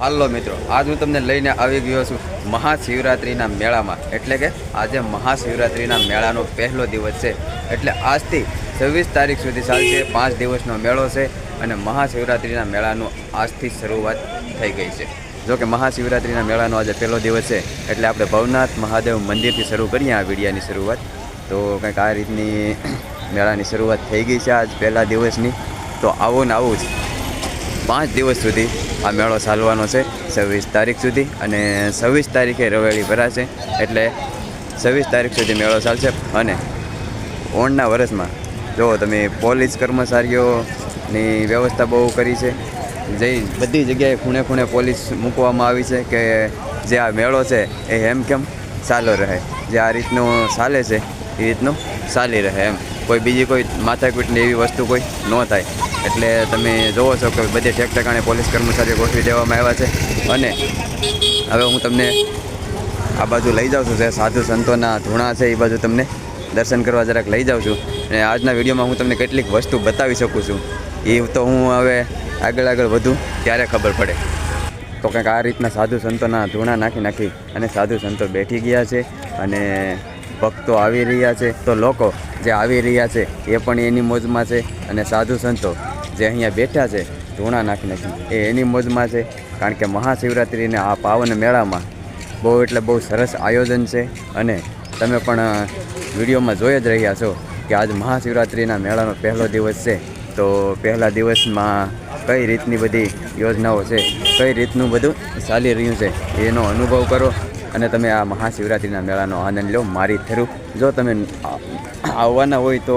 હાલો મિત્રો, આજ હું તમને લઈને આવી ગયો છું મહાશિવરાત્રિના મેળામાં. એટલે કે આજે મહાશિવરાત્રિના મેળાનો પહેલો દિવસ છે. એટલે આજથી છવ્વીસ તારીખ સુધી ચાલશે, પાંચ દિવસનો મેળો છે અને મહાશિવરાત્રિના મેળાનું આજથી શરૂઆત થઈ ગઈ છે. જો કે મહાશિવરાત્રિના મેળાનો આજે પહેલો દિવસ છે, એટલે આપણે ભવનાથ મહાદેવ મંદિરથી શરૂ કરીએ આ વિડીયાની શરૂઆત. તો કંઈક આ રીતની મેળાની શરૂઆત થઈ ગઈ છે આજ પહેલા દિવસની. તો આવું ને આવું જ. પાંચ દિવસ સુધી આ મેળો ચાલવાનો છે, છવ્વીસ તારીખ સુધી અને છવ્વીસ તારીખે રવેળી ભરાશે એટલે છવ્વીસ તારીખ સુધી મેળો ચાલશે અને ઓણના વર્ષમાં જો તમે પોલીસ કર્મચારીઓની વ્યવસ્થા બહુ કરી છે, જે બધી જગ્યાએ ખૂણે ખૂણે પોલીસ મૂકવામાં આવી છે કે જે આ મેળો છે એ એમ કેમ ચાલો રહે, જે આ રીતનું ચાલે છે એ રીતનું ચાલી રહે એમ. કોઈ બીજી કોઈ માથાકૂટની એવી વસ્તુ કોઈ ન થાય. એટલે તમે જોવો છો કે બધે ઠેક ઠેકાણે પોલીસ કર્મચારીઓ ગોઠવી દેવામાં આવ્યા છે. અને હવે હું તમને આ બાજુ લઈ જાઉં છું જે સાધુ સંતોના ધૂણા છે એ બાજુ તમને દર્શન કરવા જરાક લઈ જાઉં છું. અને આજના વિડીયોમાં હું તમને કેટલીક વસ્તુ બતાવી શકું છું. એ તો હું હવે આગળ આગળ વધું ત્યારે ખબર પડે. તો કંઈક આ રીતના સાધુ સંતોના ધૂણા નાખી નાખી અને સાધુ સંતો બેઠી ગયા છે. અને ભક્તો આવી રહ્યા છે. તો લોકો જે આવી રહ્યા છે, એ પણ એની મોજમાં છે અને સાધુ સંતો જે અહીંયા બેઠા છે, ધૂણા નાખી નાખી એ એની મોજમાં છે. કારણ કે મહાશિવરાત્રિના આ પાવન મેળામાં બહુ એટલે બહુ સરસ આયોજન છે અને તમે પણ વિડીયોમાં જોઈ જ રહ્યા છો કે આજ મહાશિવરાત્રિના મેળાનો પહેલો દિવસ છે. તો પહેલા દિવસમાં કઈ રીતની બધી યોજનાઓ છે, કઈ રીતનું બધું ચાલી રહ્યું છે, એનો અનુભવ કરો. અને તમે આ મહાશિવરાત્રિના મેળાનો આનંદ લો, મારી થરું જો તમે આવવાના હોય તો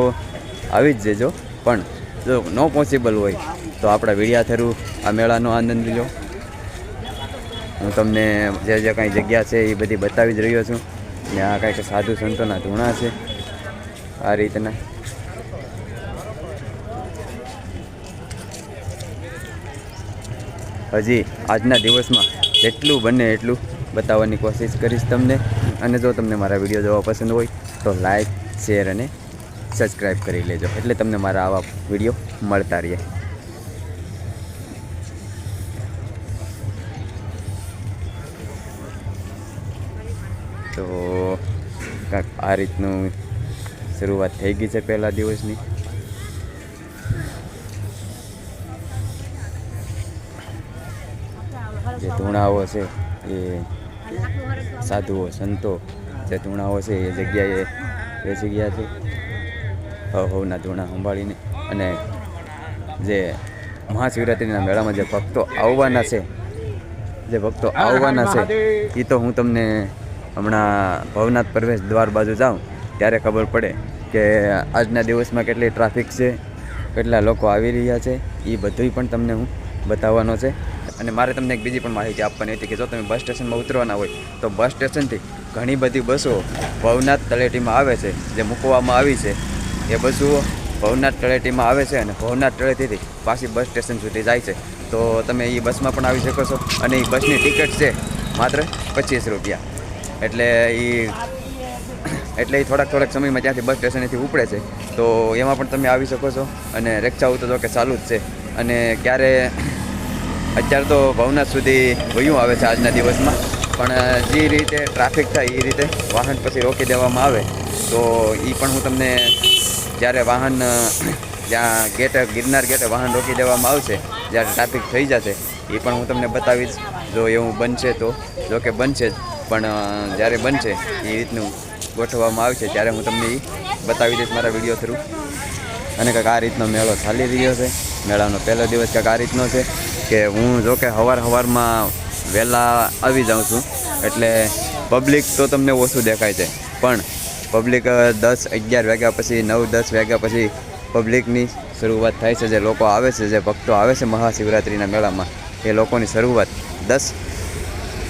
આવી જ જજો. પણ જો નો પોસિબલ હોય તો આપણા વિડિયા થરું આ મેળાનો આનંદ લો હું તમને જે જે કાંઈ જગ્યા છે એ બધી બતાવી જ રહ્યો છું. ને આ કાંઈક સાધુ સંતોના ધૂણા છે આ રીતના. હજી આજના દિવસમાં જેટલું બને એટલું બતાવવાની કોશિશ કરીશ તમને. અને જો તમને મારા વીડિયો જોવા પસંદ હોય, તો લાઈક શેર અને સબસ્ક્રાઈબ કરી લેજો. એટલે તમને મારા આવા વીડિયો મળતા રહે. તો કાંક આ રીતનું શરૂઆત થઈ ગઈ છે પહેલા દિવસની. જે ધૂણાઓ છે એ સાધુઓ સંતો જે ધૂણાઓ છે એ જગ્યાએ બેસી ગયા છે. હવના ધૂણા સંભાળીને અને જે મહાશિવરાત્રિના મેળામાં જે ભક્તો આવવાના છે જે ભક્તો આવવાના છે એ તો હું તમને હમણાં ભવનાથ પ્રવેશ દ્વાર બાજુ જાઉં ત્યારે ખબર પડે કે આજના દિવસમાં કેટલી ટ્રાફિક છે કેટલા લોકો આવી રહ્યા છે એ બધુંય પણ તમને હું બતાવવાનો છે. અને મારે તમને એક બીજી પણ માહિતી આપવાની હતી કે જો તમે બસ સ્ટેશનમાં ઉતરવાના હોય, તો બસ સ્ટેશનથી ઘણી બધી બસો ભવનાથ તળેટીમાં આવે છે, જે મૂકવામાં આવી છે. એ બસો ભવનાથ તળેટીમાં આવે છે અને ભવનાથ તળેટીથી પાછી બસ સ્ટેશન સુધી જાય છે. તો તમે એ બસમાં પણ આવી શકો છો અને એ બસની ટિકિટ છે માત્ર પચીસ રૂપિયા. એટલે એ એટલે એ થોડાક થોડાક સમયમાં ત્યાંથી બસ સ્ટેશનેથી ઉપડે છે. તો એમાં પણ તમે આવી શકો છો અને રિક્ષાઓ તો જો કે ચાલુ જ છે. અને ક્યારે અત્યારે તો ભવનાથ સુધી વયું આવે છે આજના દિવસમાં. પણ જે રીતે ટ્રાફિક થાય એ રીતે વાહન પછી રોકી દેવામાં આવે, તો એ પણ હું તમને જ્યારે વાહન જ્યાં ગેટ, ગિરનાર ગેટે વાહન રોકી દેવામાં આવશે, જ્યારે ટ્રાફિક થઈ જશે, એ પણ હું તમને બતાવીશ. જો એવું બનશે તો, જો કે બનશે જ, પણ જ્યારે બનશે, એ રીતનું ગોઠવવામાં આવશે, ત્યારે હું તમને એ બતાવી દઈશ મારા વીડિયો થ્રુ અને કંઈક આ રીતનો મેળો ચાલી રહ્યો છે. મેળાનો પહેલો દિવસ કંઈક આ રીતનો છે. કે હું જો કે સવાર સવારમાં વહેલા આવી જાઉં છું, એટલે પબ્લિક તો તમને ઓછું દેખાય છે. પણ પબ્લિક દસ અગિયાર વાગ્યા પછી, નવ દસ વાગ્યા પછી પબ્લિકની શરૂઆત થાય છે, જે લોકો આવે છે, જે ભક્તો આવે છે મહાશિવરાત્રિના મેળામાં, એ લોકોની શરૂઆત દસ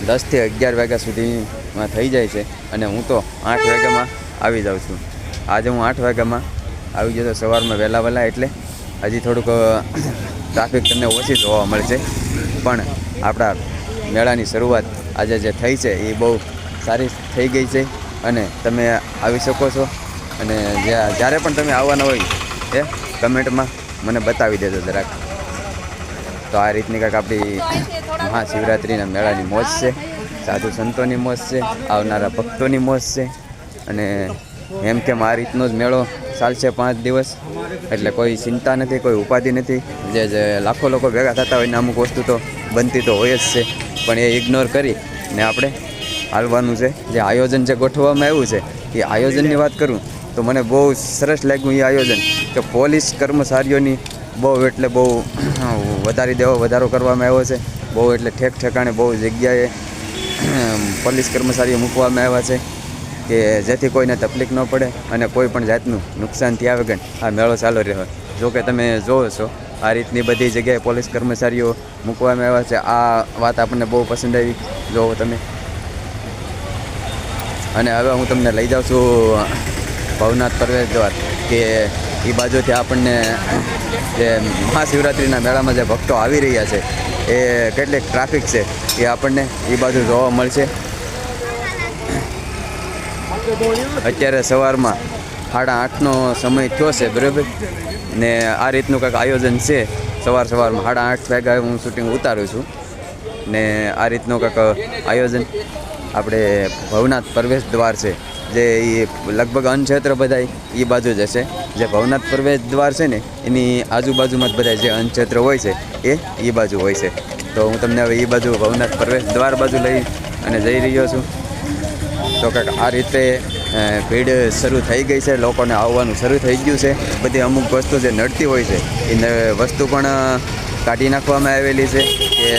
દસથી અગિયાર વાગ્યા સુધીમાં થઈ જાય છે અને હું તો આઠ વાગ્યામાં આવી જાઉં છું. આજે હું આઠ વાગ્યામાં આવી ગયો તો સવારમાં વહેલા વહેલા એટલે હજી થોડુંક ટ્રાફિક તમને ઓછી જોવા મળશે. પણ આપણા મેળાની શરૂઆત આજે જે થઈ છે, એ બહુ સારી થઈ ગઈ છે અને તમે આવી શકો છો. અને જ્યાં- જ્યારે પણ તમે આવવાના હોય, એ કમેન્ટમાં મને બતાવી દેજો જરાક. તો આ રીતની કાંઈક આપણી મહાશિવરાત્રિના મેળાની મોજ છે. સાધુ સંતોની મોજ છે, આવનારા ભક્તોની મોજ છે. અને એમ કેમ આ રીતનો જ મેળો ચાલશે પાંચ દિવસ. એટલે કોઈ ચિંતા નથી, કોઈ ઉપાધિ નથી. જે જે લાખો લોકો ભેગા થતા હોય ને અમુક વસ્તુ તો બનતી તો હોય જ છે. પણ એ ઇગ્નોર કરી ને આપણે હાલવાનું છે. જે આયોજન જે ગોઠવવામાં આવ્યું છે, એ આયોજનની વાત કરું તો મને બહુ સરસ લાગ્યું એ આયોજન કે પોલીસ કર્મચારીઓની બહુ એટલે બહુ વધારી દેવો, વધારો કરવામાં આવ્યો છે. બહુ એટલે ઠેક ઠેકાણે બહુ જગ્યાએ પોલીસ કર્મચારીઓ મૂકવામાં આવ્યા છે. કે જેથી કોઈને તકલીફ ન પડે અને કોઈ પણ જાતનું નુકસાન થયા વગર આ મેળો ચાલુ રહ્યો. જો કે તમે જોવો છો, આ રીતની બધી જગ્યાએ પોલીસ કર્મચારીઓ મૂકવામાં આવ્યા છે. આ વાત આપણને બહુ પસંદ આવી. જોવો તમે. અને હવે હું તમને લઈ જાઉં છું ભવનાથ પ્રવેશ દ્વાર, કે એ બાજુથી આપણને જે મહાશિવરાત્રિના મેળામાં જે ભક્તો આવી રહ્યા છે, એ કેટલીક ટ્રાફિક છે, એ આપણને એ બાજુ જોવા મળશે. અત્યારે સવારમાં સાડા આઠનો સમય થયો છે, બરાબર? ને આ રીતનું કંઈક આયોજન છે, સવાર સવારમાં. સાડા આઠ વાગ્યા હું શૂટિંગ ઉતારું છું. ને આ રીતનું કંઈક આયોજન. આપણે ભવનાથ પ્રવેશ દ્વાર છે, જે એ લગભગ અન્નક્ષેત્ર બધા એ બાજુ જ હશે. જે ભવનાથ પ્રવેશ દ્વાર છે ને, એની આજુબાજુમાં જ બધા જે અન્નક્ષેત્ર હોય છે, એ એ બાજુ હોય છે. તો હું તમને હવે એ બાજુ ભવનાથ પ્રવેશ દ્વાર બાજુ લઈ અને જઈ રહ્યો છું. તો કંઈક આ રીતે ભીડ શરૂ થઈ ગઈ છે, લોકોને આવવાનું શરૂ થઈ ગયું છે. બધી અમુક વસ્તુ જે નડતી હોય છે, એ વસ્તુ પણ કાઢી નાખવામાં આવેલી છે કે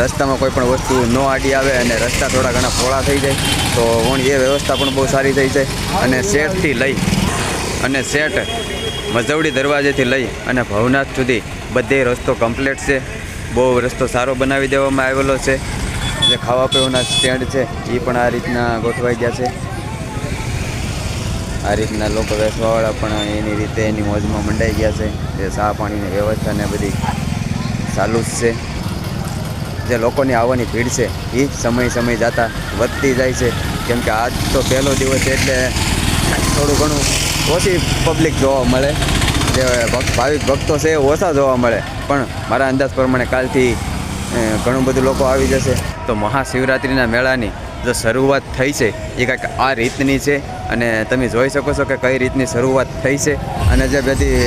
રસ્તામાં કોઈ પણ વસ્તુ ન આડી આવે અને રસ્તા થોડા ઘણા પોળા થઈ જાય, તો પણ એ વ્યવસ્થા પણ બહુ સારી થઈ છે. અને સેટથી લઈ અને સેટ મજવડી દરવાજેથી લઈ અને ભવનાથ સુધી બધે રસ્તો કમ્પ્લીટ છે. બહુ રસ્તો સારો બનાવી દેવામાં આવેલો છે. જે ખાવા પીવાના સ્ટેન્ડ છે એ પણ આ રીતના ગોઠવાઈ ગયા છે. આ રીતના લોકો બેસવાવાળા પણ એની રીતે એની મોજમાં મંડાઈ ગયા છે. જે ચા પાણીની વ્યવસ્થા ને બધી ચાલુ જ છે. જે લોકોની આવવાની ભીડ છે એ સમય સમય જતાં વધતી જાય છે. કેમ કે આજ તો પહેલો દિવસ એટલે થોડું ઘણું ઓછી પબ્લિક જોવા મળે. જે ભાવિક ભક્તો છે એ ઓછા જોવા મળે. પણ મારા અંદાજ પ્રમાણે કાલથી ઘણું બધું લોકો આવી જશે. તો મહાશિવરાત્રિના મેળાની જો શરૂઆત થઈ છે, એ કંઈક આ રીતની છે અને તમે જોઈ શકો છો કે કઈ રીતની શરૂઆત થઈ છે. અને જે બધી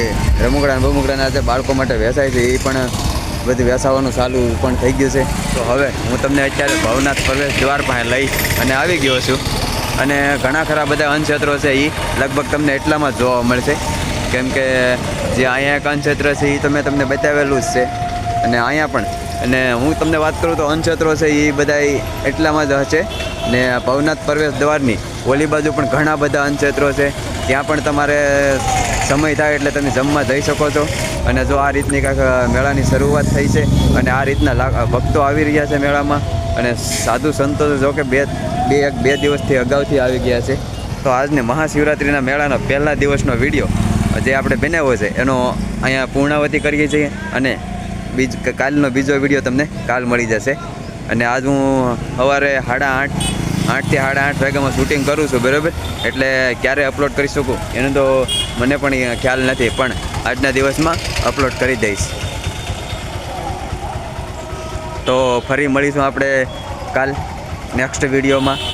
રમકડા બમકડાના જે બાળકો માટે વેચાય છે, એ પણ બધું વેસાવાનું ચાલુ પણ થઈ ગયું છે. તો હવે હું તમને અત્યારે ભવનાથ પ્રવેશ દ્વાર પાસે લઈ અને આવી ગયો છું. અને ઘણા ખરા બધા અનક્ષેત્રો છે એ લગભગ તમને એટલામાં જ જોવા મળશે. કેમ કે જે અહીંયા એક અનક્ષેત્ર છે એ તો મેં તમને બતાવેલું જ છે. અને અહીંયા પણ અને હું તમને વાત કરું તો અનક્ષેત્રો છે એ બધા એટલામાં જ હશે. ને ભવનાથ પ્રવેશ દ્વારની ઓલી બાજુ પણ ઘણા બધા અનક્ષેત્રો છે. ત્યાં પણ તમારે સમય થાય એટલે તમે જમવા જઈ શકો છો. અને જો આ રીતની કાંઈક મેળાની શરૂઆત થઈ છે અને આ રીતના ભક્તો આવી રહ્યા છે મેળામાં. અને સાધુ સંતો જો કે બે બે એક, બે દિવસથી અગાઉથી આવી ગયા છે. તો આજને મહાશિવરાત્રિના મેળાનો પહેલા દિવસનો વીડિયો જે આપણે બનાવ્યો છે એનો અહીંયા પૂર્ણાવતી કરીએ છીએ. અને બીજ કાલનો બીજો વીડિયો તમને કાલ મળી જશે. અને આજ હું સવારે સાડા આઠ, આઠથી સાડા આઠ વાગ્યામાં શૂટિંગ કરું છું, બરાબર? એટલે ક્યારે અપલોડ કરી શકું? એનો તો મને પણ ખ્યાલ નથી, પણ આજના દિવસમાં અપલોડ કરી દઈશ. તો ફરી મળીશું આપણે કાલ નેક્સ્ટ વિડીયોમાં.